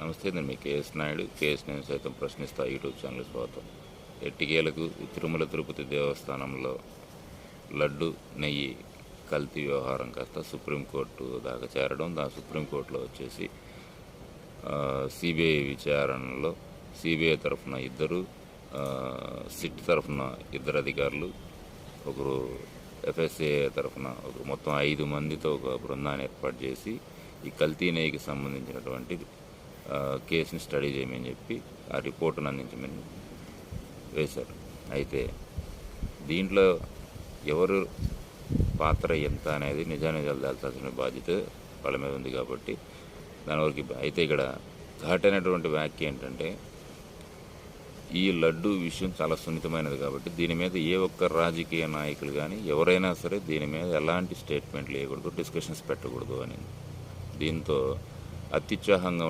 నమస్తే నేను మీ KS Naidu. KS నేను సైతం ప్రశ్నిస్తా యూట్యూబ్ ఛానల్ స్వాగతం. ఎట్టికేలకు తిరుమల తిరుపతి దేవస్థానంలో లడ్డు నెయ్యి కల్తీ వ్యవహారం కాస్త సుప్రీంకోర్టు దాకా చేరడం దా సుప్రీంకోర్టులో వచ్చేసి సిబిఐ విచారణలో సిబిఐ తరఫున ఇద్దరు సిట్ తరఫున ఇద్దరు అధికారులు ఒకరు ఎఫ్ఎస్ఏ తరఫున ఒక మొత్తం ఐదు మందితో ఒక బృందాన్ని ఏర్పాటు చేసి ఈ కల్తీ నెయ్యికి సంబంధించినటువంటి కేసుని స్టడీ చేయమని చెప్పి ఆ రిపోర్ట్ను అందించమని వేశారు. అయితే దీంట్లో ఎవరు పాత్ర ఎంత అనేది నిజానిజాలు దాల్చాల్సిన బాధ్యత వాళ్ళ మీద ఉంది కాబట్టి దానివరకు అయితే ఇక్కడ ఘాటైనటువంటి వ్యాఖ్య ఏంటంటే ఈ లడ్డు విషయం చాలా సున్నితమైనది కాబట్టి దీని మీద ఏ ఒక్క రాజకీయ నాయకులు కానీ ఎవరైనా సరే దీని మీద ఎలాంటి స్టేట్మెంట్లు వేయకూడదు డిస్కషన్స్ పెట్టకూడదు అని. దీంతో అత్యుత్సాహంగా